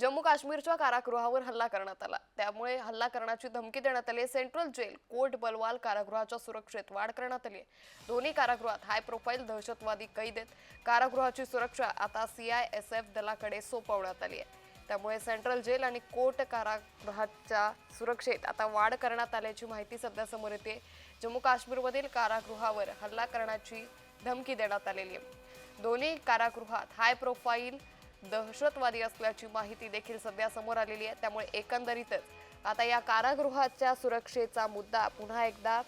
जम्मू काश्मीरच्या कारागृहावर हल्ला करण्यात आला. त्यामुळे हल्ला करण्याची धमकी देण्यात आली. आहे. सेंट्रल जेल कोट बलवाल कारागृहाच्या सुरक्षेत वाढ करण्यात आली. आहे दोन्ही कारागृहात हाय प्रोफाईल दहशतवादी कैद आहेत. कारागृहाची सुरक्षा आता सीआयएसएफ दलाकडे सोपवण्यात आली आहे. त्यामुळे सेंट्रल जेल आणि कोट कारागृहाच्या सुरक्षेत आता वाढ करण्यात आल्याची माहिती सध्या समोर येते. जम्मू काश्मीरमधील कारागृहावर हल्ला करण्याची धमकी देण्यात आलेली आहे. दोन्ही कारागृहात हाय प्रोफाईल दहशतवादी असल्याची माहिती देखील सध्या समोर आलेली आहे. त्यामुळे एकंदरीतच आता या कारागृहाच्या सुरक्षेचा मुद्दा पुन्हा एकदा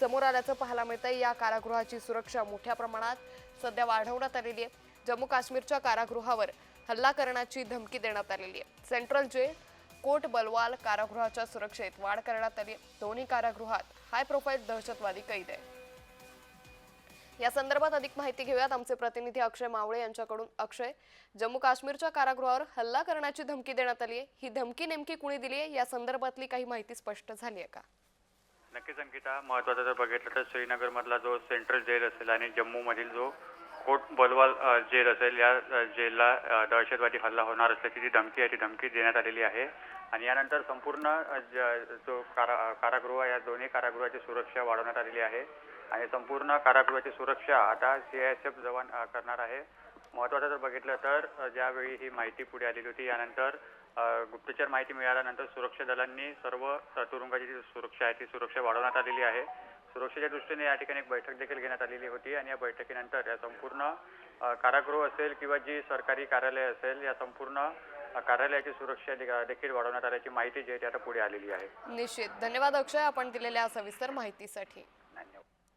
समोर आल्याचं पाहायला मिळतंय. या कारागृहाची सुरक्षा मोठ्या प्रमाणात सध्या वाढवण्यात आलेली आहे. जम्मू काश्मीरच्या कारागृहावर हल्ला करण्याची धमकी देण्यात आलेली आहे. सेंट्रल जेल कोट बलवाल कारागृहाच्या सुरक्षेत वाढ करण्यात आली दोन्ही कारागृहात हाय प्रोफाईल दहशतवादी कैद आहे या संदर्भात अधिक माहिती घेऊयात. आमचे प्रतिनिधी अक्षय मावळे यांच्याकडून. अक्षय जम्मू काश्मीरच्या कारागृहावर हल्ला करण्याची धमकी देण्यात आली आहे ही धमकी नेमकी कुणी दिली आहे या संदर्भातली काही माहिती स्पष्ट झाली आहे का? नक्कीच अंकिता. महत्वाचं जर बघितलं तर श्रीनगरमधला जो सेंट्रल जेल असेल आणि जम्मूमधील जो कोट बलवाल जे जेल असेल या जेलला दहशतवादी हल्ला होणार असल्याची जी धमकी आहे ती धमकी देण्यात आलेली आहे. आणि यानंतर संपूर्ण ज- जो कारा कारागृह या दोन्ही कारागृहाची सुरक्षा वाढवण्यात आलेली आहे. आणि संपूर्ण कारागृहाची सुरक्षा आता सी आय एस एफ जवान करणार आहे. महत्वाचं जर बघितलं तर ज्यावेळी ही माहिती पुढे आलेली होती यानंतर गुप्तचर माहिती मिळाल्यानंतर सुरक्षा दलांनी सर्व तुरुंगाची जी सुरक्षा आहे ती सुरक्षा वाढवण्यात आलेली आहे. सुरक्षेच्या दृष्टीने या ठिकाणी एक बैठक देखील घेण्यात आलेली होती आणि या बैठकीनंतर या संपूर्ण कारागृह असेल किंवा जी सरकारी कार्यालय असेल या संपूर्ण कार्यालयाची सुरक्षा देखील वाढवण्यात आल्याची माहिती जी आहे ती आता पुढे आलेली आहे. निश्चित. धन्यवाद अक्षय आपण दिलेल्या सविस्तर माहितीसाठी.